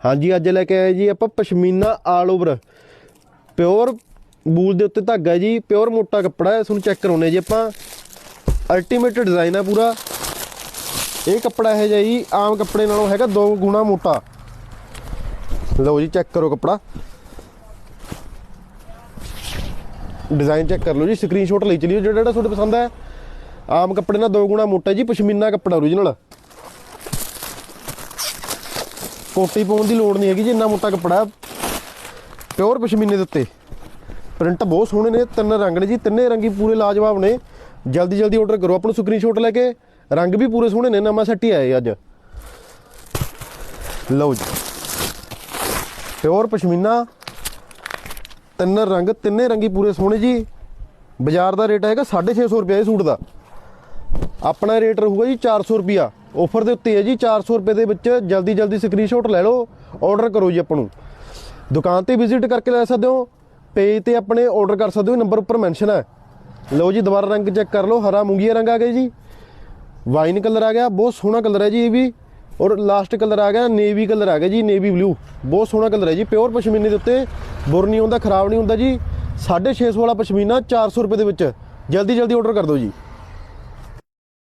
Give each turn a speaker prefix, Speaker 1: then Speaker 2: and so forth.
Speaker 1: ਹਾਂਜੀ, ਅੱਜ ਲੈ ਕੇ ਆਏ ਜੀ ਆਪਾਂ pashmina all over pure wool ਦੇ ਉੱਤੇ ਧਾਗਾ ਜੀ ਪਿਓਰ ਮੋਟਾ ਕੱਪੜਾ ਹੈ ਤੁਹਾਨੂੰ ਚੈੱਕ ਕਰਾਉਨੇ ਜੀ ਆਪਾਂ। ਅਲਟੀਮੇਟ ਡਿਜ਼ਾਈਨ ਆ ਪੂਰਾ। ਇਹ ਕੱਪੜਾ ਹੈ ਜੀ, ਆਮ ਕੱਪੜੇ ਨਾਲੋਂ ਹੈਗਾ ਦੋ ਗੁਣਾ ਮੋਟਾ। ਲਓ ਜੀ ਚੈੱਕ ਕਰੋ ਕੱਪੜਾ। ਡਿਜ਼ਾਈਨ ਚੈੱਕ ਕਰ ਲਓ ਜੀ ਸਕਰੀਨਸ਼ਾਟ ਲਈ ਚਲਿਓ, ਜਿਹੜਾ ਜਿਹੜਾ ਤੁਹਾਡੇ ਪਸੰਦ ਹੈ। ਆਮ ਕੱਪੜੇ ਨਾਲ ਦੋ ਗੁਣਾ ਮੋਟਾ ਜੀ, ਪਸ਼ਮੀਨਾ ਕੱਪੜਾ ਓਰੀਜਨਲ ਕੋਟੀ ਪਾਉਣ ਦੀ ਲੋੜ ਨਹੀਂ ਹੈਗੀ ਜੀ, ਇੰਨਾ ਮੋਟਾ ਕੱਪੜਾ। ਪਿਓਰ ਪਸ਼ਮੀਨੇ ਦੇ ਉੱਤੇ। ਪ੍ਰਿੰਟ ਬਹੁਤ ਸੋਹਣੇ ਨੇ, ਤਿੰਨ ਰੰਗ ਨੇ ਜੀ, ਤਿੰਨੇ ਰੰਗੀ ਪੂਰੇ ਲਾਜਵਾਬ ਨੇ। ਜਲਦੀ ਜਲਦੀ ਆਰਡਰ ਕਰੋ, ਆਪਾਂ ਨੂੰ ਸਕਰੀਨਸ਼ਾਟ ਲੈ ਕੇ। ਰੰਗ ਵੀ ਪੂਰੇ ਸੋਹਣੇ ਨੇ, ਨਵਾਂ ਸੈੱਟ ਹੀ ਆਏ ਅੱਜ। ਲਓ ਜੀ। ਪਿਓਰ ਪਸ਼ਮੀਨਾ, ਤਿੰਨ ਰੰਗ, ਤਿੰਨੇ ਰੰਗੀ ਪੂਰੇ ਸੋਹਣੇ ਜੀ। ਬਾਜ਼ਾਰ ਦਾ ਰੇਟ ਹੈਗਾ 650 ਰੁਪਏ ਇਹ ਸੂਟ ਦਾ। ਆਪਣਾ ਰੇਟ ਰਹੂਗਾ ਜੀ 400 ਰੁਪਿਆ ਆਫਰ ਦੇ ਉੱਤੇ ਹੈ ਜੀ 400 ਰੁਪਏ ਦੇ ਵਿੱਚ ਜਲਦੀ ਜਲਦੀ ਸਕਰੀਨਸ਼ਾਟ ਲੈ ਲਓ ਆਰਡਰ ਕਰੋ ਜੀ ਆਪਾਂ ਨੂੰ। ਦੁਕਾਨ ਤੇ ਵਿਜ਼ਿਟ ਕਰਕੇ ਲੈ ਸਕਦੇ ਹੋ ਪੇਜ ਤੇ ਆਪਣੇ ਆਰਡਰ ਕਰ ਸਕਦੇ ਹੋ ਨੰਬਰ ਉੱਪਰ ਮੈਂਸ਼ਨ ਹੈ। ਲਓ ਜੀ, ਦੁਬਾਰਾ ਰੰਗ ਚੈੱਕ ਕਰ ਲਓ, ਹਰਾ ਮੂੰਗੀਆ ਰੰਗ ਆ ਗਿਆ ਜੀ। ਵਾਈਨ ਕਲਰ ਆ ਗਿਆ, ਬਹੁਤ ਸੋਹਣਾ ਕਲਰ ਹੈ ਜੀ ਇਹ ਵੀ। ਔਰ ਲਾਸਟ ਕਲਰ ਆ ਗਿਆ ਨੇਵੀ ਕਲਰ ਆ ਗਿਆ ਜੀ ਨੇਵੀ ਬਲੂ ਬਹੁਤ ਸੋਹਣਾ ਕਲਰ ਹੈ ਜੀ ਪਿਓਰ ਪਸ਼ਮੀਨੇ ਦੇ ਉੱਤੇ। ਬੁਰ ਨਹੀਂ ਹੁੰਦਾ ਖਰਾਬ ਨਹੀਂ ਹੁੰਦਾ ਜੀ। 650 ਵਾਲਾ ਪਸ਼ਮੀਨਾ 400 ਰੁਪਏ ਦੇ ਵਿੱਚ। ਜਲਦੀ ਜਲਦੀ ਆਰਡਰ ਕਰ ਦਿਓ ਜੀ।